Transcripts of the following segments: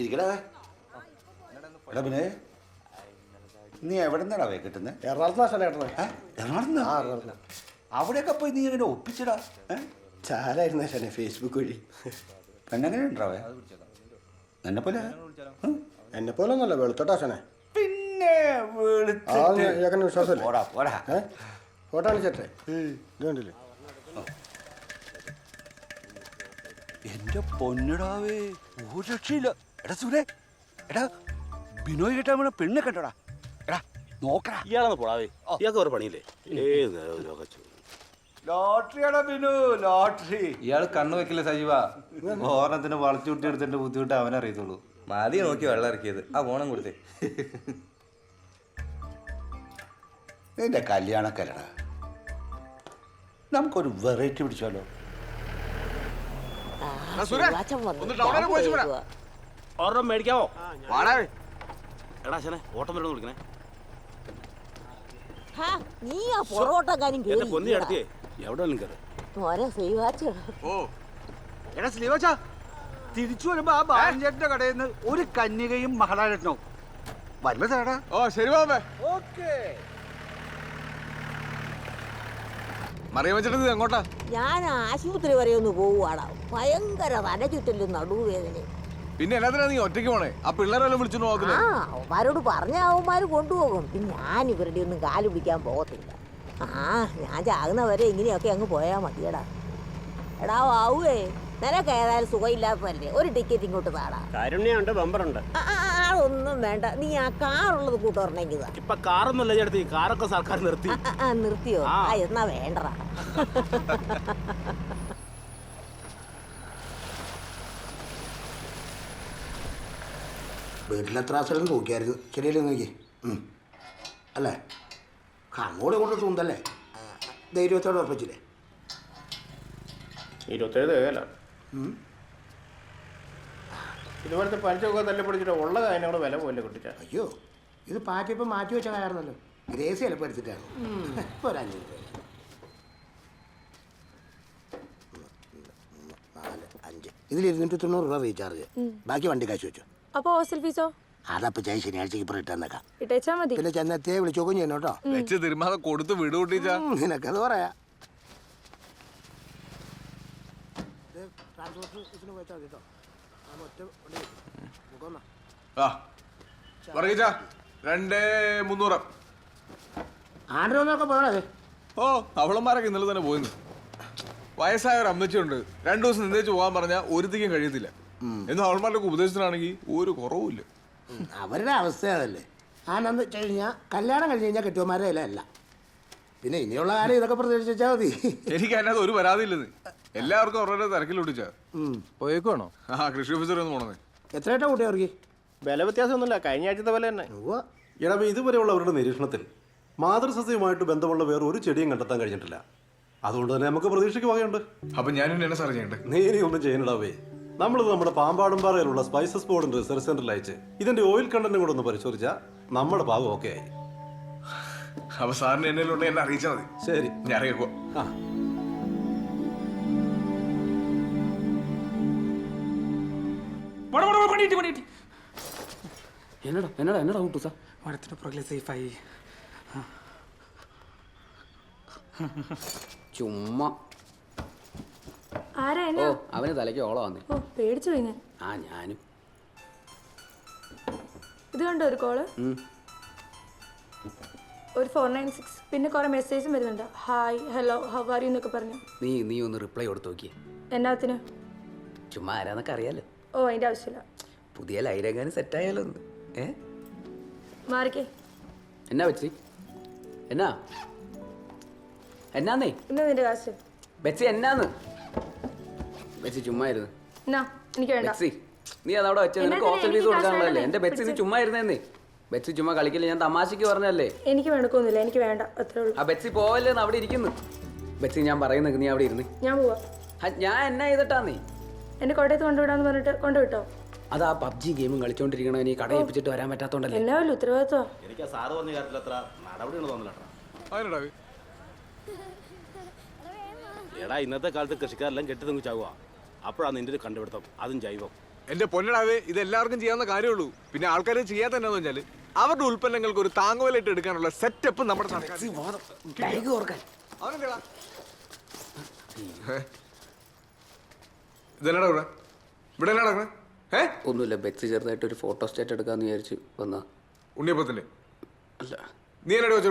ഇരിക്കടാ. എടാ പിന്നെ നീ എവിടെ നിന്നാടാ വേ കിട്ടുന്നത് എറണാകുളത്ത് സ്ഥലം ഏട്ടനെ എറണാകുളത്ത് ആ എറണാകുളത്ത്. അവിടെയൊക്കെ പോയി നീ എങ്ങനെ ഒപ്പിച്ചടാ? ഏ? ചാലായിരുന്നു ഫേസ്ബുക്ക് വഴി. പെണ്ണെങ്ങനെ ഉണ്ടാവേ? എന്നെ പോലെ എന്നെ പോലെ ഒന്നല്ല വെളുത്തോട്ടാ ആശാനെ പിന്നെ ഇയാൾക്ക് വിശ്വാസമല്ലേ? ഫോട്ടോ കാണിച്ചേട്ടെ? ഇത് കണ്ടില്ലേ? എന്റെ പൊന്നിടാവേ ഒരു രക്ഷയില്ല. എടാ സുരേ എടാ ബിനോയ് കേട്ടാ നമ്മളെ പെണ്ണെ കണ്ടോടാ. എടാ നോക്കടാ. ഇയാളെന്ന് പോടാവേ ഇയാൾക്ക് ഒരു പണിയില്ലേ? ഏത് ലോകച്ചു? ലോട്ടറിയാടാ ബിനു ലോട്ടറി. ഇയാൾ കണ്ണു വെക്കില്ല സജീവ. ഓർണത്തിന് വളച്ചു കുട്ടി എടുത്തതിന്റെ ബുദ്ധിമുട്ട് അവനറിയത്തുള്ളൂ മതി നോക്കി വെള്ളം ഇറക്കിയത്. ആ ഓണം കൊടുത്തേ. നിന്റെ കല്യാണക്കല്ലട. നമുക്കൊരു വെറൈറ്റി പിടിച്ചാലോ? ഒരെണ്ണം മേടിക്കാവോ? എടാ ശനെ ഓട്ടം വരണം വിളിക്കണേ. ഹാ, നീ ആ പൊറോട്ട കാര്യം എവിടെ മോനെ ശ്രീവാച്ച. എടാ ശ്രീവച്ച തിരിച്ചു വരുമ്പോ ആ ബാലഞ്ചേട്ടന്റെ കടയിൽ നിന്ന് ഒരു കന്യകയും മഹാരാജനവും വല്ലതേടാ ഓ ശരി ബാബേ. ഓക്കേ. മറിയം വെച്ചിട്ട് എങ്ങോട്ടാ? ഞാൻ ആശുപത്രി വരെ ഒന്ന് പോവുകയാണ്. ഭയങ്കര തല ചുറ്റലും നടുവേദന പിന്നെ എല്ലാത്തിനാ നീ ഒറ്റയ്ക്ക് പോണേ? ആ പിള്ളേരെല്ലാം വിളിച്ചു ആ അവരോട് അവന്മാരോട് പറഞ്ഞ അവന്മാര് കൊണ്ടുപോകും. പിന്നെ ഞാൻ ഇവരുടെ ഒന്നും കാൽ പിടിക്കാൻ പോകത്തില്ല. ആ ഞാൻ ചാകുന്നവരെ ഇങ്ങനെയൊക്കെ അങ്ങ് പോയാൽ മതിയടാ. എടാ ആവുവേ നിനക്ക് ഏതായാലും സുഖമില്ലാത്തതല്ലേ? ഒരു ടിക്കറ്റ് ഇങ്ങോട്ട് താടാ. കാരുണ്യുണ്ട് ബമ്പറുണ്ട്. ആ, ആ, ആ, ഒന്നും വേണ്ട. നീ ആ കാറുള്ളത് കൂട്ടുറങ്ങിക്കുക ഇപ്പൊ കാറൊന്നുമല്ല ചേട്ടത്തി. കാറൊക്കെ സർക്കാർ നിർത്തി. നിർത്തിയോ? ആ. എന്നാ വേണ്ടടാ. വീട്ടിലെത്ര ആശ്രയം നോക്കിയായിരുന്നു. ശരിയല്ലേ നോക്കി. അല്ലേ? കണ്ണോട് കൊണ്ട് തൂന്തല്ലേ ധൈര്യത്തോടെ ഉറപ്പിച്ചില്ലേ? ഇരുപത്തേഴ് തികയല്ല ഇതുപോലത്തെ പലിശയൊക്കെ തല്ലിപ്പൊടിച്ചിട്ട് ഉള്ള കാര്യങ്ങൾ വില പോലെ കിട്ടിച്ച? അയ്യോ ഇത് പാറ്റിയപ്പോൾ മാറ്റി വെച്ച കാരണല്ലോ ഗ്രേസി ചിലപ്പോൾ എടുത്തിട്ടാണ് ഇപ്പോൾ ഒരു അഞ്ഞൂറ് രൂപ. നാല് അഞ്ച്. ഇതിൽ ഇരുന്നൂറ്റി തൊണ്ണൂറ് രൂപ റീചാർജ്. ബാക്കി വണ്ടി കാശ് വെച്ചു. അപ്പൊ ഹോസ്റ്റൽ ഫീസോ അതപ്പോ ചായ ശനിയാഴ്ചക്ക് ഇപ്പൊ ഇട്ടെന്നേക്കാം ഇട്ടേച്ചാ മതി. പിന്നെ ചെന്നെത്തിയെ വിളിച്ചു നോക്കും ചെയ്യണം കേട്ടോ. വെച്ച് തിരുമാതെ കൊടുത്ത് വിടു കൂട്ടിച്ചാ. നിനക്കത് പറയാ. ട്രാൻസ്പോർട്ട് ഇതിന് പോയിട്ടാ മതി കേട്ടോ. ആ. പറയിച്ചാ രണ്ടേ മുന്നൂറ്. ആണ്ടൊന്നൊക്കെ പോകണേ ഓ അവളന്മാരൊക്കെ ഇന്നലെ തന്നെ പോയിന്ന്. വയസ്സായ ഒരു അമ്മച്ചിയുണ്ട്. രണ്ടു ദിവസം നിന്നേച്ച് പോകാൻ പറഞ്ഞാൽ ഒരുത്തിക്കും കഴിയത്തില്ല. എന്നും അവൾമാരുടെ ഉപദേശത്തിനാണെങ്കിൽ ഒരു കുറവുമില്ല. അവരുടെ അവസ്ഥ അതല്ലേ. ആണെന്ന് വെച്ച് കഴിഞ്ഞാൽ കല്യാണം കഴിഞ്ഞ് കഴിഞ്ഞാൽ കെട്ടുമാരെ അല്ല പിന്നെ ഇനിയുള്ള കാലം ഇതൊക്കെ പ്രതീക്ഷിച്ചാൽ മതി. എനിക്ക് അതിനകത്ത് ഒരു പരാതിയില്ലെന്ന്. എല്ലാവർക്കും അവരുടെ തിരക്കിൽ വിളിച്ചാ പോയേക്കുവാണോ? ആ കൃഷി ഓഫീസർ ഒന്ന് പോണത്. എത്രയായിട്ടാ കൂട്ടി അവർക്ക് വില വ്യത്യാസമൊന്നുമില്ല. കഴിഞ്ഞ ആഴ്ചത്തെ പോലെ തന്നെ. എടാ ഇതുവരെയുള്ളവരുടെ നിരീക്ഷണത്തിൽ മാതൃസസ്യവുമായിട്ട് ബന്ധമുള്ള വേറെ ഒരു ചെടിയും കണ്ടെത്താൻ കഴിഞ്ഞിട്ടില്ല. അതുകൊണ്ട് തന്നെ നമുക്ക് പ്രതീക്ഷയ്ക്ക് വകയുണ്ട്. അപ്പൊ ഞാൻ എന്നെ സാർ ചെയ്യണ്ടേ? നീ ഇനി ഒന്നും ചെയ്യണടാവേ നമ്മളിത് നമ്മുടെ പാമ്പാടുംപാറയിലുള്ള സ്പൈസസ് ബോർഡിന്റെ റിസർച്ച് സെന്ററിൽ അയച്ച് ഇതിന്റെ ഓയിൽ കണ്ടന്റും കൂടെ ഒന്ന് പരിശോധിച്ചാ നമ്മുടെ ഭാഗം ഓക്കെ ആയി. അപ്പൊ സാറിന് എന്നെ അറിയിച്ചാൽ മതി. ശരി. ഞാൻ അറിയിക്കോ ആ. എന്നടാ എന്നടാ എന്നടാ കൂട്ടു സാർ മരത്തിന്റെ പുറകിലെ സേഫായി. ചുമ്മാ. ആരാ ഓ എന്നാ അവന് തലയ്ക്ക് ഓളം വന്നേ ഓ പേടിച്ചു പോയി ഞാൻ. ആ ഞാനും. ഇത് കണ്ടോ ഒരു കോൾ? ഒരു ഫോർ നയൻ സിക്സ്. പിന്നെ കുറെ മെസ്സേജും വരുന്നുണ്ട്. Hi hello how are you എന്നൊക്കെ പറഞ്ഞു. നീ നീ ഒന്ന് റിപ്ലൈ കൊടുത്തു നോക്കിയേ. എന്നാത്തിന്? ചുമ്മാ ആരാന്നൊക്കെ അറിയാലോ. ഓ അതിന്റെ ആവശ്യമില്ല. പുതിയ ലൈരങ്ങാനും സെറ്റായാലോ ഒന്ന്. ഏ? മാറിക്കേ. എന്നാ വെച്ചി എന്നാ? എന്നാന്നേ? ഇന്ന് നിന്റെ കാശ് ബെച്ചി എന്നാന്ന്? ബെച്ചി ചുമ്മാ ഇരുന്ന്. എന്നാ എനിക്ക് വേണ്ട. ബെച്ചി നീ അതവിടെ വെച്ച? എന്നാ നിനക്ക് ഹോസ്റ്റൽ ഫീസ് കൊടുക്കാനുള്ളതല്ലേ? എന്റെ ബെച്ചി നീ. ചുമ്മാ ഇരുന്നേന്നേ. ബെച്ചി ചുമ്മാ കളിക്കില്ല. ഞാൻ തമാശക്ക് പറഞ്ഞല്ലേ എനിക്ക് വേണക്കൊന്നുമില്ല എനിക്ക് വേണ്ട. അത്രേ ഉള്ളൂ. ആ ബെച്ചി പോവല്ലേ അവിടെ ഇരിക്കുന്നു. ബെച്ചി ഞാൻ പറയുന്നത് നീ അവിടെ ഇരുന്ന്. ഞാൻ പോവാ. ഞാൻ എന്നാ ചെയ്തിട്ടാ നീ എന്നെ കോട്ടയത്ത് കൊണ്ടുവിടാന്ന് പറഞ്ഞിട്ട് കൊണ്ടുവിട്ടോ? അത് ആ പബ്ജി ഗെയിമും കളിച്ചോണ്ടിരിക്കണ നീ കട ഏൽപ്പിച്ചിട്ട് വരാൻ പറ്റാത്തോണ്ടല്ലേ? എല്ലാവരും ഉത്തരവാദിത്വം എനിക്ക് ആ സാറ് പറഞ്ഞ കാര്യത്തിൽ അത്ര നടപടിയാണ് തോന്നില്ല എടാ ഇന്നത്തെ കാലത്ത് കൃഷിക്കാരെല്ലാം കെട്ടി തെങ്ങ് ചാവുക അപ്പോഴാണ് നിന്റെ ഒരു കണ്ടുപിടുത്തം. അതും ജൈവം. എന്റെ പൊന്നടാവേ ഇത് എല്ലാവർക്കും ചെയ്യാവുന്ന കാര്യമുള്ളൂ. പിന്നെ ആൾക്കാരെ ചെയ്യാത്ത എന്നാന്ന് വെച്ചാൽ അവരുടെ ഉൽപ്പന്നങ്ങൾക്ക് ഒരു താങ്ങുവലായിട്ട് എടുക്കാനുള്ള സെറ്റപ്പ് നമ്മുടെ? ഇതെന്നാടാ ഇവിടെ? ഇവിടെ? ഏ? ഒന്നുമില്ല ബെക്സി ചെറുതായിട്ട് ഒരു ഫോട്ടോ സ്റ്റേറ്റ് എടുക്കാന്ന് വിചാരിച്ചു വന്നാ. ഉണ്ണിയപ്പത്തിന്റെ അല്ല. നീ എന്നോട് വെച്ചു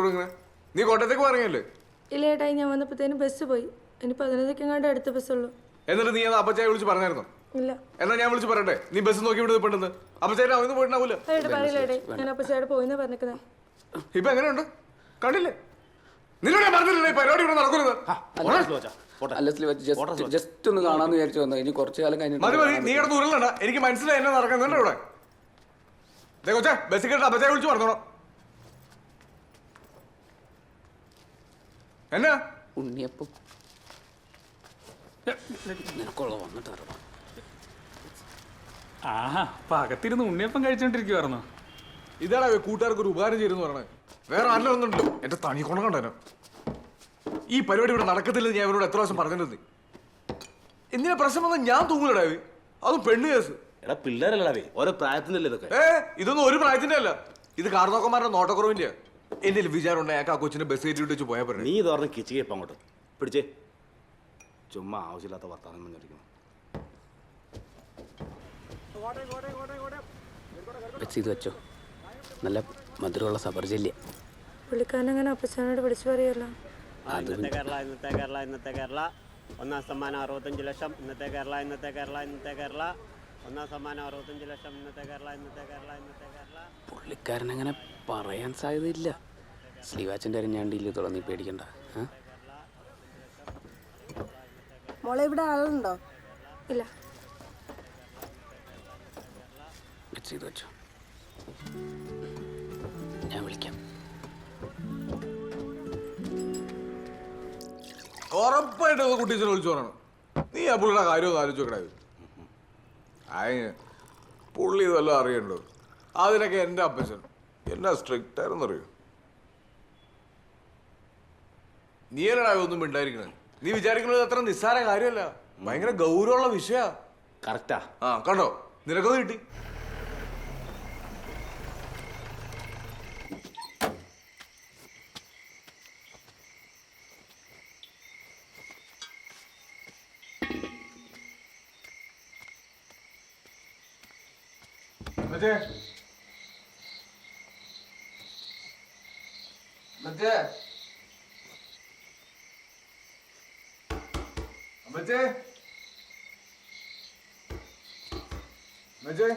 നീ കോട്ടയത്തേക്ക് പറഞ്ഞല്ലേ ഇല്ല ഏട്ടായി ഞാൻ വന്നപ്പോഴത്തേനും ബസ് പോയി. ഇനി പതിനൊന്നൊക്കെങ്ങാണ്ട് അടുത്ത ബസ്സുള്ളൂ എന്നിട്ട് നീ അത് അപ്പച്ചായ വിളിച്ച് പറഞ്ഞായിരുന്നോ? ഇല്ല. എന്നാ ഞാൻ വിളിച്ച് പറയട്ടെ നീ ബസ് നോക്കി ഇവിടെ പെട്ടെന്ന് അപ്പച്ചായ അവന്ന് പോയിട്ടുണ്ടാവൂല. ഏട്ടാ പറയില്ല ഏട്ടായി ഞാൻ അപ്പച്ചയുടെ പോയിന്നാ പറഞ്ഞേക്കുന്നത് ഇപ്പൊ എങ്ങനെയുണ്ട്? കണ്ടില്ലേ? നിന്നോട് ഞാൻ പറഞ്ഞില്ലേ പരിപാടി ഇവിടെ നടക്കുന്നത്. അല്ല ജസ്റ്റ് ജസ്റ്റ് ഒന്ന് കാണാന്ന് വിചാരിച്ചു വന്നു. ഇനി കുറച്ചു കാലം മതി കഴിഞ്ഞിട്ട് മതി നീ കിടന്ന് ഉരുളണ്ട എനിക്ക് മനസ്സിലായി എന്നെ നടക്കുന്നുണ്ട് ഇവിടെ. ദേ കൊച്ചേ ബസ്സിൽ കേട്ട് അപ്പച്ചായ വിളിച്ച് പറഞ്ഞോളാം. എന്നാ? ഉണ്ണിയപ്പം. നിനക്കുള്ള വന്നിട്ട് അറിയാം ആഹാ അപ്പൊ അകത്തിരുന്ന് ഉണ്ണിയപ്പം കഴിച്ചോണ്ടിരിക്കുവായിരുന്നു. ഇതാണ് കൂട്ടുകാർക്ക് ഒരു ഉപകാരം ചെയ്തു പറഞ്ഞത്. വേറെ ആരെല്ലാം ഒന്നുണ്ടോ എന്റെ തണി കൊണ്ടോ ഈ പരിപാടി ഇവിടെ നടക്കത്തില്ലെന്ന് ഞാൻ ഇവരോട് എത്ര ദിവസം പറഞ്ഞിട്ടുണ്ട്. എന്തിനാ പ്രശ്നം വന്നാൽ ഞാൻ തൂങ്ങലടാ. അതും പെണ്ണ് കേസ്. എടാ പിള്ളേരല്ലേ ഓരോ പ്രായത്തിനല്ലേ ഇതൊക്കെ? ഏ ഇതൊന്നും ഒരു പ്രായത്തിന്റെ അല്ല. ഇത് കാർന്നോക്കന്മാരുടെ നോട്ടക്കുറവിന്റെ എന്റെ വിചാരം ഉണ്ടായി ആ കൊച്ചിനെ ബസ് കയറ്റി വെച്ച് പോയാൽ പറഞ്ഞു നീ തുറന്ന് കിച്ചു കേപ്പം അങ്ങോട്ട്. പിടിച്ചേ. ചുമ്മാ ആവശ്യമില്ലാത്ത വർത്താനം പറഞ്ഞിരിക്കുന്നു ഇത് വെച്ചോ. നല്ല മധുരമുള്ള സബർജല്യ. പുള്ളിക്കാരൻ അങ്ങനെ അപ്പച്ചനോട് വിളിച്ചു പറയല്ലോ. ഇന്നത്തെ കേരള ഇന്നത്തെ കേരള ഇന്നത്തെ കേരള. ഒന്നാം സമ്മാനം അറുപത്തഞ്ച് ലക്ഷം ഇന്നത്തെ കേരള ഇന്നത്തെ കേരള ഇന്നത്തെ കേരള. ഒന്നാം സമ്മാനം അറുപത്തഞ്ച് ലക്ഷം ഇന്നത്തെ കേരള ഇന്നത്തെ കേരള ഇന്നത്തെ കേരള. പുള്ളിക്കാരൻ അങ്ങനെ പറയാൻ സാധ്യതയില്ല. ശ്രീവാച്ചന്റെ അരിഞ്ഞാണ്ടില്ല തുടങ്ങി പേടിക്കണ്ട? മോളെ ഇവിടെ ആളുണ്ടോ? ഇല്ല. ചെയ്തു വെച്ചോ. ഞാൻ വിളിക്കാം. ഉറപ്പായിട്ട് കുട്ടീച്ചനെ വിളിച്ചോറാണ് നീ ആ പുള്ളിയുടെ കാര്യം ഒന്ന് ആലോചിച്ച് നോക്കണേ അയ് പുള്ളി ഇതെല്ലാം അറിയണ്ടോ? അതിനൊക്കെ എന്റെ അപ്പച്ചൻ എന്നാ സ്ട്രിക്റ്റ് ആയിരുന്നു അറിയോ നീ എന്നാ ഒന്നും മിണ്ടായിരിക്കണേ. നീ വിചാരിക്കുന്നത് അത്ര നിസ്സാര കാര്യമല്ല. ഭയങ്കര ഗൗരവമുള്ള വിഷയ. കറക്റ്റാ ആ. കണ്ടോ? നിനക്കത് കിട്ടി. മറ്റേ മറ്റേ മറ്റേ മറ്റേ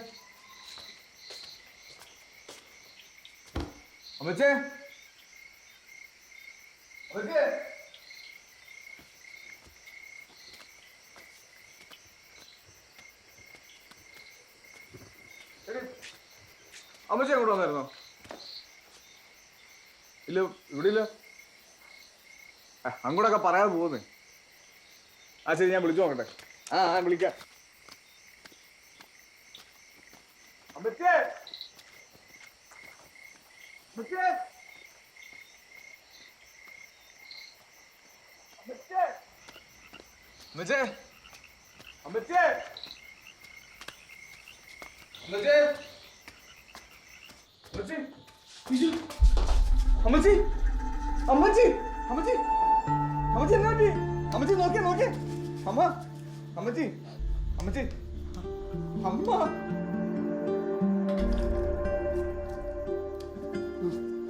മറ്റേ മറ്റേ അമ്മച്ചി അങ്ങോട്ട് വന്നായിരുന്നോ? ഇല്ല ഇവിടെ ഇല്ല. അങ്ങോട്ടൊക്കെ പറയാതെ പോകുന്നേ. ആ ശരി ഞാൻ വിളിച്ചു നോക്കട്ടെ. ആ ആ വിളിക്കാം. അമ്മച്ചേ! അമ്മച്ചേ! അമ്മച്ചേ! അമ്മച്ചേ! അമ്മച്ചി. അമ്മച്ചി. അമ്മച്ചി. അമ്മച്ചി എന്നാ നോക്കിയേ നോക്കിയേ. അമ്മ. അമ്മച്ചി. അമ്മച്ചി. അമ്മ.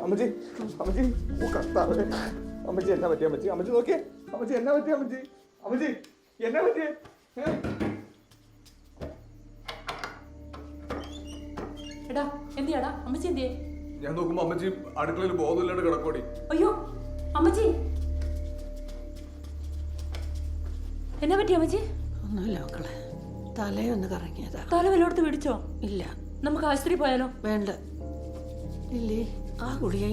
അമ്മച്ചി. അമ്മച്ചി. ഓ കർത്താവേ. അമ്മച്ചി എന്നാ പറ്റി അമ്മച്ചി? അമ്മച്ചി നോക്കിയേ. അമ്മച്ചി എന്നാ പറ്റി അമ്മച്ചി? അമ്മച്ചി എന്നാ പറ്റിയേ? എടാ എന്തിയാടാ? അമ്മച്ചി എന്തിയേ? ഞാൻ നോക്കുമ്പോ അമ്മച്ചി അടുക്കളയിൽ ബോധമില്ലാണ്ട് കിടക്കോടി അയ്യോ അമ്മച്ചി. എന്നാ പറ്റി അമ്മച്ചി? ഒന്നുമില്ല മക്കളെ. തലയൊന്ന് കറങ്ങിയതാ. തല വല്ലോടത്ത് പിടിച്ചോ? ഇല്ല. നമുക്ക് ആശുപത്രി പോയാലോ? വേണ്ട. ഇല്ലേ ആ ഗുളിക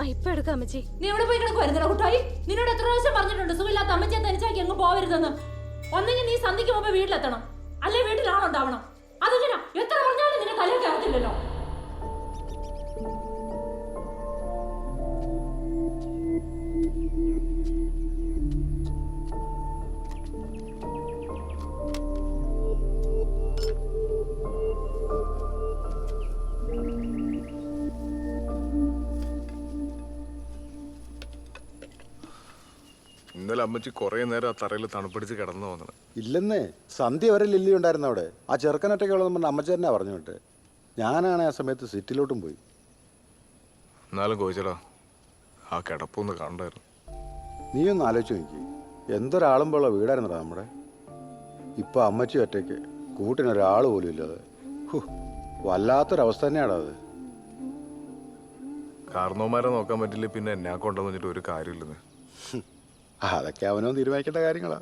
ആ ഇപ്പൊ എടുക്കാം അമ്മച്ചി. നീ എവിടെ പോയി കിടക്കുവായിരുന്നല്ലോ കുട്ടായി? നിന്നോട് എത്ര പ്രാവശ്യം പറഞ്ഞിട്ടുണ്ട് സുഖമില്ലാത്ത അമ്മച്ചിയെ തനിച്ചാക്കി അങ്ങ് പോവരുതെന്ന്. ഒന്നെങ്കിൽ നീ സന്ധിക്ക് മുമ്പ് വീട്ടിലെത്തണം. അല്ലെ വീട്ടിലാണുണ്ടാവണം അതെങ്ങനാ ഇന്നലെ അമ്മച്ചി കുറേ നേരം ആ തറയിൽ തണുപ്പിടിച്ച് കിടന്നു തോന്നണം. ഇല്ലെന്നേ സന്ധ്യ വരെ ലില്ലി ഉണ്ടായിരുന്നു അവിടെ. ആ ചെറുക്കനൊറ്റയ്ക്കുള്ളതെന്ന് പറഞ്ഞ അമ്മച്ചേരനാ പറഞ്ഞു വിട്ട്. ഞാനാണ് ആ സമയത്ത് സിറ്റിലോട്ടും പോയി. എന്നാലും കോച്ചടാ ആ കിടപ്പൊന്ന് കണ്ടായിരുന്നു നീ ഒന്ന് ആലോചിച്ച് നോക്കി. എന്തൊരാളുമ്പോഴുള്ള വീടായിരുന്നടാ നമ്മുടെ. ഇപ്പൊ അമ്മച്ചി ഒറ്റയ്ക്ക് കൂട്ടിനൊരാൾ പോലും ഇല്ലാതെ. ഹു, വല്ലാത്തൊരവസ്ഥ തന്നെയാടാ അത്. കാരണവന്മാരെ നോക്കാൻ പറ്റില്ല പിന്നെ എന്നെ കൊണ്ടെന്ന് വെച്ചിട്ട് ഒരു കാര്യമില്ലെന്ന്. അതൊക്കെ അവനോ തീരുമാനിക്കേണ്ട കാര്യങ്ങളാ.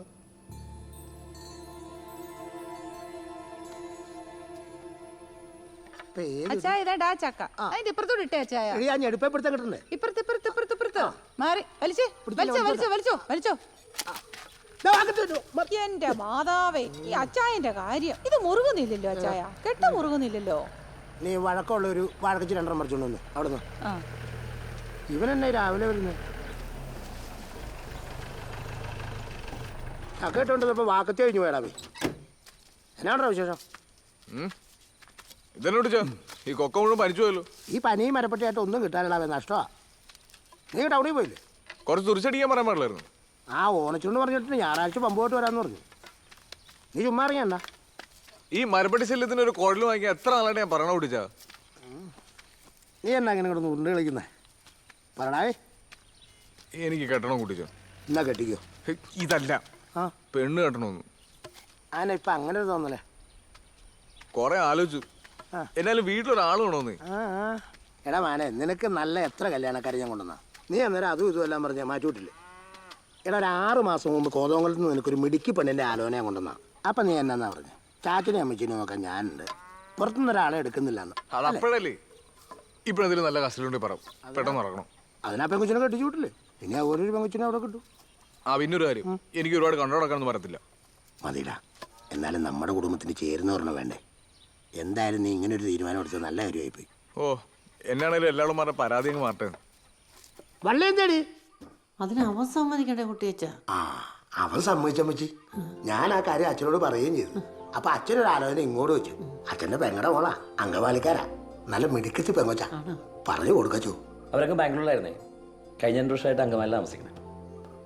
അച്ചായ ഇതാ ചക്ക. അതിന്റെ ഇപ്പുറത്തോട് ഇട്ടേ അച്ചായ എടി, ആ ഞെടുപ്പെടുത്താൻ കിട്ടണ്ടേ? ഇപ്പുറത്ത് ഇപ്പുറത്ത് ഇപ്പുറത്ത് ഇപ്പുറത്ത്. മാറി. വലിച്ചേ വലിച്ചോ വലിച്ചോ. വലിച്ചോ എന്റെ മാതാവേ ഈ അച്ചായന്റെ കാര്യം. ഇത് മുറുകുന്നില്ലല്ലോ അച്ചായ കെട്ട മുറുകുന്നില്ലല്ലോ. നീ വഴക്കമുള്ള ഒരു വഴക്കിച്ച് രണ്ടെണ്ണം മറിച്ചോണ്ട് വന്നു. അവിടെ ആ. ഇവൻ എന്നെ രാവിലെ വരുന്നത് ചക്ക ഇട്ടോണ്ട് വാക്കത്തി കഴിഞ്ഞു പോയടാ പോയി എന്നാണോ വിശേഷം? ഇതെന്നോട് ഈ കൊക്ക മുഴുവൻ പനിച്ചു പോയല്ലോ. ഈ പനിയും മരപ്പെട്ടിയായിട്ട് ഒന്നും കിട്ടാനില്ല നഷ്ടമാ നീ ടൗണിൽ പോയില്ലേ? കുറച്ച് തുറിച്ചടിക്കാൻ പറയാൻ പാടില്ലായിരുന്നു. ആ ഓണച്ചുണ്ട് പറഞ്ഞിട്ട് ഞായറാഴ്ച പമ്പ് പോയിട്ട് വരാമെന്ന് പറഞ്ഞു. നീ ചുമ്മാ അറിയണ്ട ഈ മരപ്പട്ടി ശല്യത്തിന് ഒരു കുഴൽ വാങ്ങിയാൽ എത്ര നാളായിട്ട് ഞാൻ പറയണ കുട്ടിച്ചാ? നീ എന്നാ അങ്ങനെ കിടന്ന് ഉരുണ്ട് കളിക്കുന്നേ? പറയണേ എനിക്ക് കെട്ടണം കുട്ടിച്ചോ. എന്നാ കെട്ടിക്കോ? ഇതല്ല. ആ. പെണ്ണ് കെട്ടണമെന്ന്. ആന ഇപ്പൊ അങ്ങനെ ഒരു തോന്നലേ? കൊറേ ആലോചിച്ചു. എന്നാലും വീട്ടിലൊരാൾ വേണമെന്ന് ആ ആ. എടാ മാനെ നിനക്ക് നല്ല എത്ര കല്യാണക്കാരെ ഞാൻ കൊണ്ടുവന്ന? നീ അന്നേരം അതും ഇതും എല്ലാം പറഞ്ഞ മാറ്റിവിട്ടില്ലേ? എടാ ഒരു ആറ് മാസം മുമ്പ് കോതോങ്കലത്ത് നിന്ന് നിനക്കൊരു മിടുക്കി പെണ്ണിന്റെ ആലോചന കൊണ്ടുവന്ന. അപ്പം നീ എന്നാ പറഞ്ഞു? ചാറ്റിനെ അമ്മച്ചിനെ നോക്കാൻ ഞാനുണ്ട്. പുറത്തുനിന്ന് ഒരാളെ എടുക്കുന്നില്ലെന്ന്. അത് അപ്പോഴല്ലേ? ഇപ്പോഴെന്തെങ്കിലും നല്ല കസ്റ്റഡി പറ. പെട്ടെന്ന് ഇറങ്ങണം അതിനാ പെങ്കുച്ചിനെ കെട്ടിച്ചു വിട്ടില്ലേ? ആ ഓരോരു പെങ്കുച്ചിനെ അവിടെ കിട്ടും. ആ പിന്നൊരു കാര്യം. എനിക്ക് ഒരുപാട് കണ്ടോടക്കാനൊന്നും പറയത്തില്ല മതിടാ. എന്നാലും നമ്മുടെ കുടുംബത്തിന് ചേരുന്നവരണം വേണ്ടേ? എന്തായാലും നീ ഇങ്ങനെ ഒരു തീരുമാനം എടുത്തത് നല്ല കാര്യമായി പോയി ഓ എന്നാണേലും എല്ലാവരും പറഞ്ഞ പരാതി അങ്ങ് അതിന് അവൻ സമ്മതിക്കണ്ടേ കുട്ടിയച്ച? ആ അവൻ ഞാൻ ആ കാര്യം അച്ഛനോട് പറയുകയും ചെയ്തു. അപ്പൊ അച്ഛനൊരു ആലോചന ഇങ്ങോട്ട് വെച്ചു. അച്ഛന്റെ പെങ്ങടെ മോളാ അംഗവാലിക്കാരാ. നല്ല മിടുക്കത്തി പെങ്ങോച്ച. പറഞ്ഞു കൊടുക്കച്ചു. അവരൊക്കെ ബാംഗ്ലൂരിലായിരുന്നേ. കഴിഞ്ഞ രണ്ടു വർഷമായിട്ട് അംഗമാല താമസിക്കുന്നത്.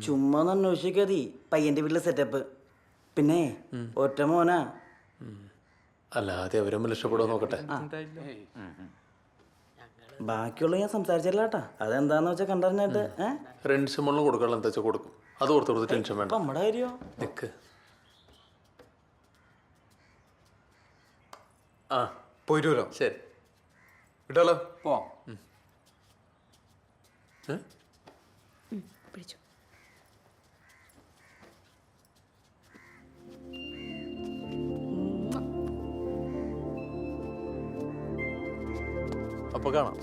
ചുമ്മാ ഒന്ന് അന്വേഷിക്കാതി പയ്യന്റെ വീട്ടിലെ സെറ്റപ്പ് പിന്നെ ഒറ്റ മോനാ. അല്ലാതെ അവരും രക്ഷപ്പെടുക നോക്കട്ടെ? ബാക്കിയുള്ള ഞാൻ സംസാരിച്ചില്ല കേട്ടാ. അതെന്താന്ന് വെച്ചാൽ കണ്ടറിഞ്ഞിട്ട് ഏഹ് റെൻസ് മുകളിൽ കൊടുക്കാനുള്ള എന്താ വെച്ചാൽ കൊടുക്കും. അത് ഓർത്ത് കൊടുത്ത് ടെൻഷൻ വേണ്ട. അപ്പൊ നമ്മുടെ കാര്യോ? നിക്ക്. ആ. പോയിട്ട് വരാം. ശരി. വിട്ടാലോ? പോവാം. പിടിച്ചു. അപ്പൊ കാണാം.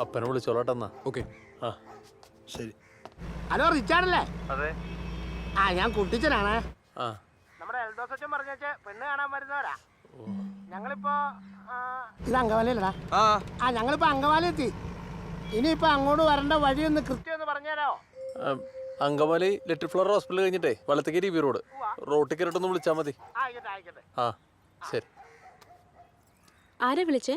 അപ്പനെ വിളിച്ചോളട്ടെന്നാ ഓക്കെ. ആ. ശരി. ഹലോ റിച്ചാർഡല്ലേ? അതെ. ആ ഞാൻ കുട്ടിച്ചനാണ്. ആ. നമ്മുടെ എൽദോസച്ചൻ പറഞ്ഞേച്ച പെണ്ണ് കാണാൻ വരുന്നവരാ. ഞങ്ങളിപ്പോ ഇത് അങ്കവാലിയല്ലടാ. ആ. ഞങ്ങളിപ്പോ അങ്കവാലി എത്തി ഇനിയിപ്പോ അങ്ങോട്ട് വരേണ്ട വഴി ഒന്ന് കൃത്യം ഒന്ന് പറഞ്ഞുതരാമോ അങ്കമാലി ലിറ്റിൽ ഫ്ലവർ ഹോസ്പിറ്റൽ കഴിഞ്ഞിട്ടേ വലത്തേക്കരി ബി റോഡ്. റോട്ടിൽ കയറിട്ടൊന്ന് വിളിച്ചാൽ മതി. ആ. ശരി. ആരെ വിളിച്ചേ?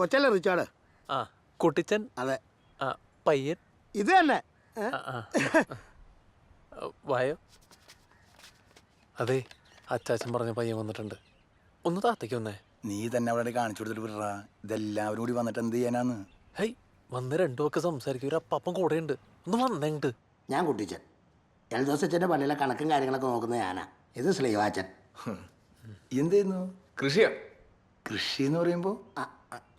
കൊച്ചല്ലേ റിച്ചാർഡ്? ആ കുട്ടിച്ചൻ? അതെ. ആ പയ്യൻ? ഇത് തന്നെ. ഏ? ആ, വായോ. അതെ അച്ചാച്ചൻ പറഞ്ഞ പയ്യൻ വന്നിട്ടുണ്ട്. ഒന്ന് താത്തേക്ക് വന്നേ. നീ തന്നെ അവിടെ കാണിച്ചു കൊടുത്തിട്ട് വിടറാ. ഇതെല്ലാവരും കൂടി വന്നിട്ട് എന്ത് ചെയ്യാനാന്ന്? ഹൈ വന്ന് രണ്ടു ഒക്കെ സംസാരിക്കും. ഒരു അപ്പം കൂടെ ഉണ്ട് ഒന്ന് വന്നെങ്ങട്ട് ഞാൻ കുട്ടിച്ചൻ. എൽദോസച്ചന്റെ പള്ളിയിലെ കണക്കും കാര്യങ്ങളൊക്കെ നോക്കുന്നത് ഞാനാ. ഇത് ശ്രീവാച്ചൻ. എന്ത് ചെയ്യുന്നു? കൃഷിയാ. കൃഷി എന്ന് പറയുമ്പോ? ആ, ആ,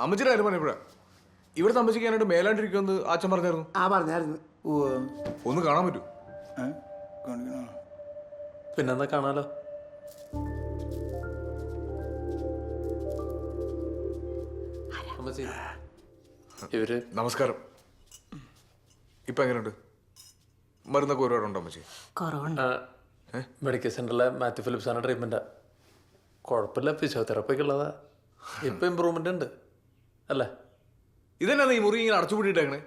അമ്മച്ചിയുടെ കാര്യം പറഞ്ഞപ്പോഴാ ഇവിടെ താമസിക്കാനായിട്ട് മേലാണ്ടിരിക്കുമെന്ന് അച്ഛൻ പറഞ്ഞായിരുന്നു. ആ പറഞ്ഞായിരുന്നു. ഒന്ന് കാണാൻ പറ്റൂ? പിന്നെന്താ കാണാലോ? അമ്മച്ചി ഇവർ നമസ്കാരം. ഇപ്പൊ എങ്ങനെയുണ്ട്? മരുന്നൊക്കെ ഒരുപാടുണ്ടോ അമ്മച്ചി? കുറവുണ്ട്. മെഡിക്കൽ സെന്ററിലെ മാത്യു ഫിലിപ്സാണ് ട്രീറ്റ്മെന്റാ കുഴപ്പമില്ല ഫിസിയോതെറാപ്പിക്കുള്ളതാ ഇപ്പൊ ഇമ്പ്രൂവ്മെന്റ് ഉണ്ട്. അല്ലേ? ഇതന്നെ ഈ മുറി ഇങ്ങനെ അടച്ചുപൂട്ടിയിട്ടേക്കണേ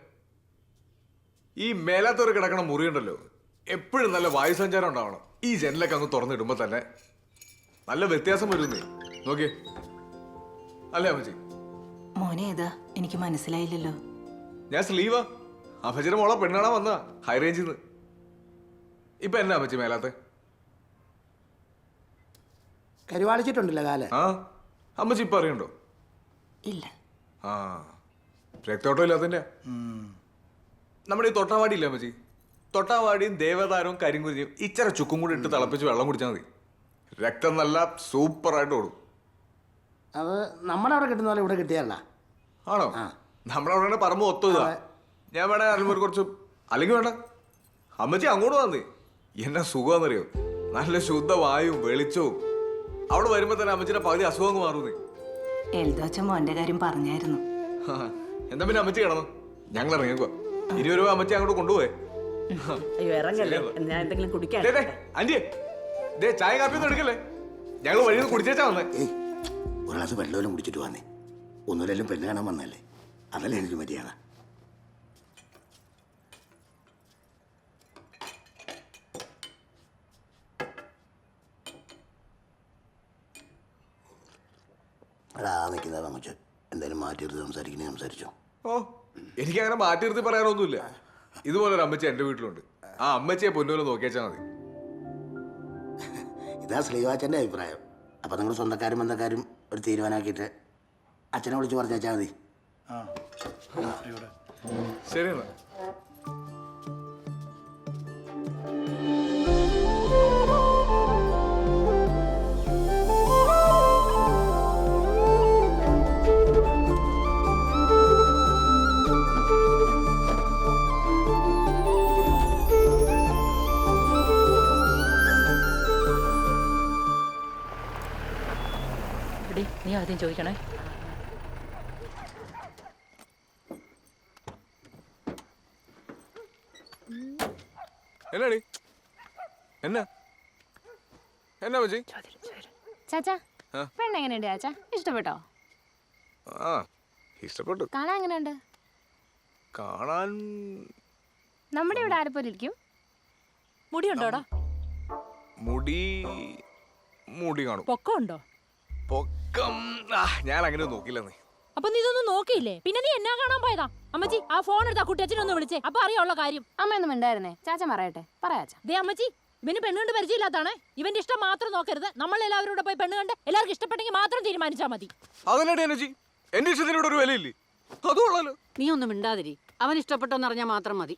ഈ മേലാത്തവർ കിടക്കണ മുറി ഉണ്ടല്ലോ എപ്പോഴും നല്ല വായു സഞ്ചാരം ഉണ്ടാവണം. ഈ ജനലൊക്കെ അങ്ങ് തുറന്നിടുമ്പോ തന്നെ നല്ല വ്യത്യാസം വരുന്നു. നോക്കിയേ. അല്ലേ അമ്മച്ചി? മോനെ ഏതാ? എനിക്ക് മനസ്സിലായില്ലല്ലോ. ഞാൻ സ്ലീവാ. അമ്മച്ചിയുടെ മോളെ പെണ്ണാണാ വന്ന ഹൈ റേഞ്ചിൽ നിന്ന് ഇപ്പൊ എന്നാ അമ്മച്ചി മേലാത്തെ? കരുവാളിച്ചിട്ടുണ്ടല്ലോ കാൽ. ആ അമ്മച്ചി ഇപ്പൊ അറിയണ്ടോ? ഇല്ല. ആ. രക്തോട്ടം ഇല്ലാത്തതിന്റെ നമ്മുടെ ഈ തൊട്ടാവാടി ഇല്ല അമ്മച്ചി? തൊട്ടാവാടിയും ദേവതാരവും കരിങ്കുരിയും ഇച്ചിരി ചുക്കും കൂടി ഇട്ട് തിളപ്പിച്ച് വെള്ളം കുടിച്ചാൽ മതി. രക്തം നല്ല സൂപ്പറായിട്ട് ഓടും. അത് നമ്മുടെ അവിടെ കിട്ടുന്ന പോലെ ഇവിടെ കിട്ടിയല്ല ആണോ? നമ്മുടെ അവിടെ പറമ്പ് ഒത്തു ഞാൻ വേണേ അറിയുമ്പോൾ കുറച്ച് അല്ലെങ്കിൽ വേണ്ട. അമ്മച്ചി അങ്ങോട്ട് വന്നേ. എന്നാ സുഖമാണെന്നറിയോ? നല്ല ശുദ്ധ വായുവും വെളിച്ചവും. അവിടെ വരുമ്പോ തന്നെ അമ്മച്ചിയുടെ പകുതി അസുഖം മാറുന്നേ എൽദോച്ച മോന്റെ കാര്യം പറഞ്ഞായിരുന്നു. എന്താ പിന്നെ അമ്മച്ചി കിടന്നു? ഞങ്ങൾ ഇറങ്ങിക്കോ ഇരുപത് രൂപ അമ്മച്ചി അങ്ങോട്ട് കൊണ്ടുപോയേ. അയ്യോ ഇറങ്ങല്ലേ? ഞാൻ എന്തെങ്കിലും കുടിക്കാൻ ദേ, ദേ, ചായ കാപ്പി ഒന്നും എടുക്കല്ലേ? ഞങ്ങൾ വഴിയിൽ കുടിച്ചേച്ചാ വന്നേ. ഒരു ഗ്ലാസ് വെള്ളമെല്ലാം കുടിച്ചിട്ട് വന്നേ. ഒന്നുമില്ലെങ്കിലും പെണ്ണ് കാണാൻ വന്നല്ലേ അതല്ലേ എനിക്ക് മര്യാദ? എടാ നിൽക്കുന്നതാ മച്ച. എന്തായാലും മാറ്റി നിർത്തി സംസാരിക്കണേ സംസാരിച്ചോ. ഓ എനിക്ക് അങ്ങനെ മാറ്റി നിർത്തി പറയാനൊന്നുമില്ല. ഇതുപോലെ ഒരു അമ്മച്ചി എന്റെ വീട്ടിലുണ്ട്. ആ അമ്മച്ചിയെ പൊന്നുപോലെ നോക്കിയാച്ചാ മതി. ഇതാ ശ്രീവാച്ചന്റെ അഭിപ്രായം. അപ്പം നിങ്ങൾ സ്വന്തക്കാരും ബന്ധക്കാരും ഒരു തീരുമാനമാക്കിയിട്ട് അച്ഛനെ വിളിച്ച് പറഞ്ഞാൽ മതി. ശരി എന്നാ. ആദ്യം ചോദിക്കണേ. എന്നാടി? എന്നാ? എന്നാ അമ്മച്ചി ചാച്ചാ ആ? പെണ്ണ് എങ്ങനെയുണ്ട് ചാച്ചാ? ഇഷ്ടപ്പെട്ടോ? ആ ഇഷ്ടപ്പെട്ടു. കാണാൻ എങ്ങനെയുണ്ട്? കാണാൻ നമ്മുടെ ഇവിടെ ആരെപ്പോലെ ഇരിക്കും? മുടിയുണ്ടോടാ? മുടി മുടി കാണും. പൊക്കം ഉണ്ടോ പൊക്കം. ആ, ഞാൻ അങ്ങനെ നോക്കില്ലെന്നേ അപ്പൊ നീ ഇതൊന്നും നോക്കിയില്ലേ? പിന്നെ നീ എന്നാ കാണാൻ പോയതാ? അമ്മച്ചി ആ ഫോൺ എടുത്താ കുട്ടിയച്ഛനൊന്ന് വിളിച്ചേ. അപ്പൊ അറിയാനുള്ള കാര്യം. അമ്മയൊന്നും ചാച്ച പറയട്ടെ. പറയാച്ച ദേ അമ്മച്ചി ഇവന് പരിചയമില്ലാത്താണ് ഇവന്റെ ഇഷ്ടം മാത്രം നോക്കരുത്. നമ്മൾ എല്ലാവരും കൂടെ പോയി പെണ്ണ് കണ്ട് എല്ലാവർക്കും ഇഷ്ടപ്പെട്ടെങ്കിൽ മാത്രം തീരുമാനിച്ചാൽ മതി. എന്റെ ഇഷ്ടത്തിനോട് ഒരു വിലയില്ലേ? അതുകൊള്ളാലോ. നീ ഒന്നും മിണ്ടാതിരി. അവൻ ഇഷ്ടപ്പെട്ടോന്നറിഞ്ഞാൽ മാത്രം മതി.